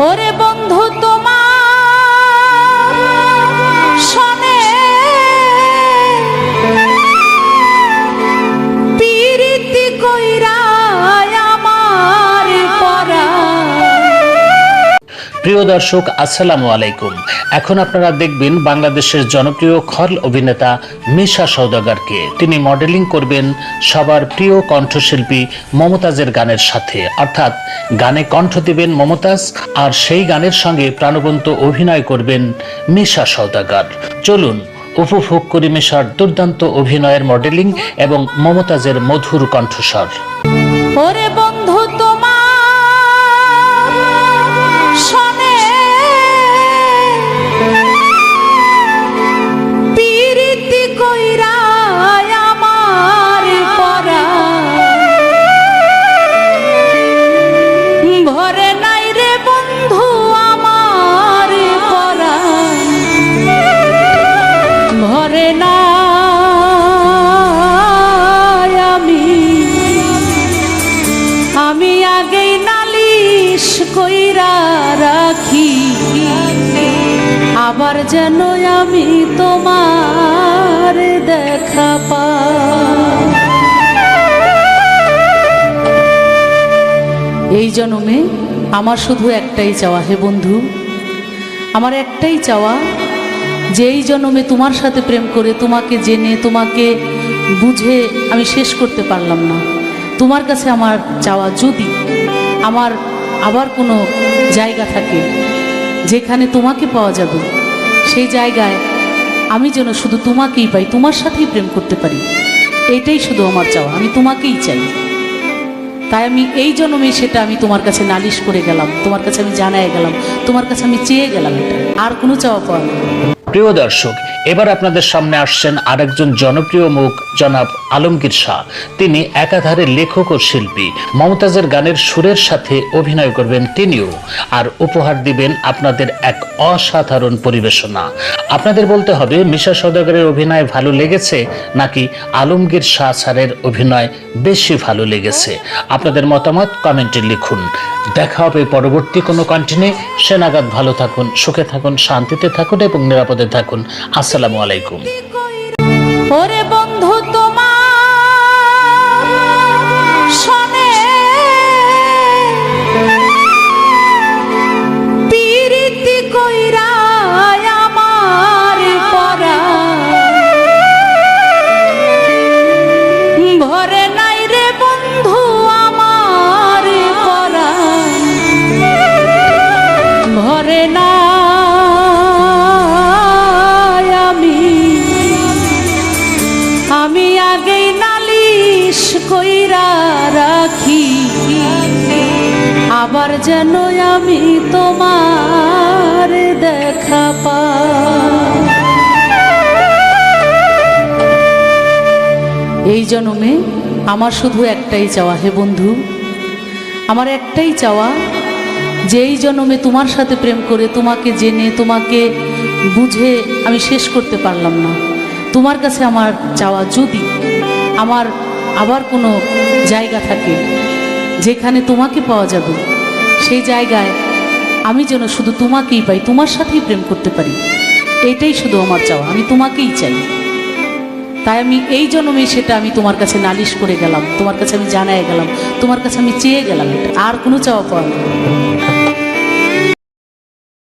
ওরে বন্ধু তোমার প্রিয় দর্শক, আসসালামু আলাইকুম। এখন আপনারা দেখবেন বাংলাদেশের জনপ্রিয় খল অভিনেতা মিশা সৌদাগরকে তিনি মডেলিং করবেন সবার প্রিয় কণ্ঠশিল্পী মমতাজের গানের সাথে। অর্থাৎ গানে কণ্ঠ দিবেন মমতাজ আর সেই গানের সঙ্গে প্রাণবন্ত অভিনয় করবেন মিশা সৌদাগর চলুন উপভোগ করি মিশার দুর্দান্ত অভিনয়ের মডেলিং এবং মমতাজের মধুর কণ্ঠস্বর। আবার যেন আমি তোমার দেখা পা এই জন্মে আমার শুধু একটাই চাওয়া, হে বন্ধু। আমার একটাই চাওয়া যে এই জন্মে তোমার সাথে প্রেম করে, তোমাকে জেনে, তোমাকে বুঝে আমি শেষ করতে পারলাম না। তোমার কাছে আমার চাওয়া যদি আমার আবার কোনো জায়গা থাকে, যেখানে তোমাকে পাওয়া যাবে সেই জায়গায় আমি যেন শুধু তোমাকেই পাই, তোমার সাথেই প্রেম করতে পারি। এটাই শুধু আমার চাওয়া, আমি তোমাকেই চাই। তাই আমি এই জন্মে সেটা আমি তোমার কাছে নালিশ করে গেলাম, তোমার কাছে আমি জানাই গেলাম, তোমার কাছে আমি চেয়ে গেলাম এটা। আর কোনো চাওয়া পাওয়া। প্রিয় দর্শক, এবার আপনাদের সামনে আসছেন আরেকজন জনপ্রিয় মুখ, জনাব আলমগীর শাহ। তিনি একাধারে লেখক ও শিল্পী। মমতাজের গানের সুরের সাথে অভিনয় করবেন তিনিও। আর উপহার দিবেন আপনাদের এক অসাধারণ পরিবেশনা। আপনাদের বলতে হবে, মিশা সদাগরের অভিনয় ভালো লেগেছে নাকি আলমগীর শাহ স্যারের অভিনয় বেশি ভালো লেগেছে? আপনাদের মতামত কমেন্টে লিখুন। দেখা হবে পরবর্তী কোনো কন্টিনে সে নাগাদ ভালো থাকুন, সুখে থাকুন, শান্তিতে থাকুন এবং নিরাপদে থাকুন। আসসালামু আলাইকুম। বন্ধু তোমার কইরা রাখি। আবার যেন আমি তোমার দেখা পাই। এই জন্মে আমার শুধু একটাই চাওয়া, হে বন্ধু। আমার একটাই চাওয়া যে এই জন্মে তোমার সাথে প্রেম করে, তোমাকে জেনে, তোমাকে বুঝে আমি শেষ করতে পারলাম না। তোমার কাছে আমার চাওয়া যদি, আমার আবার কোনো জায়গা থাকে যেখানে তোমাকে পাওয়া যাবে। সেই জায়গায় আমি যেন শুধু তোমাকেই পাই, তোমার সাথেই প্রেম করতে পারি। এটাই শুধু আমার চাওয়া, আমি তোমাকেই চাই। তাই আমি এই জন্মে সেটা আমি তোমার কাছে নালিশ করে গেলাম, তোমার কাছে আমি জানাই গেলাম, তোমার কাছে আমি চেয়ে গেলাম, আর কোনো চাওয়া পাওয়া।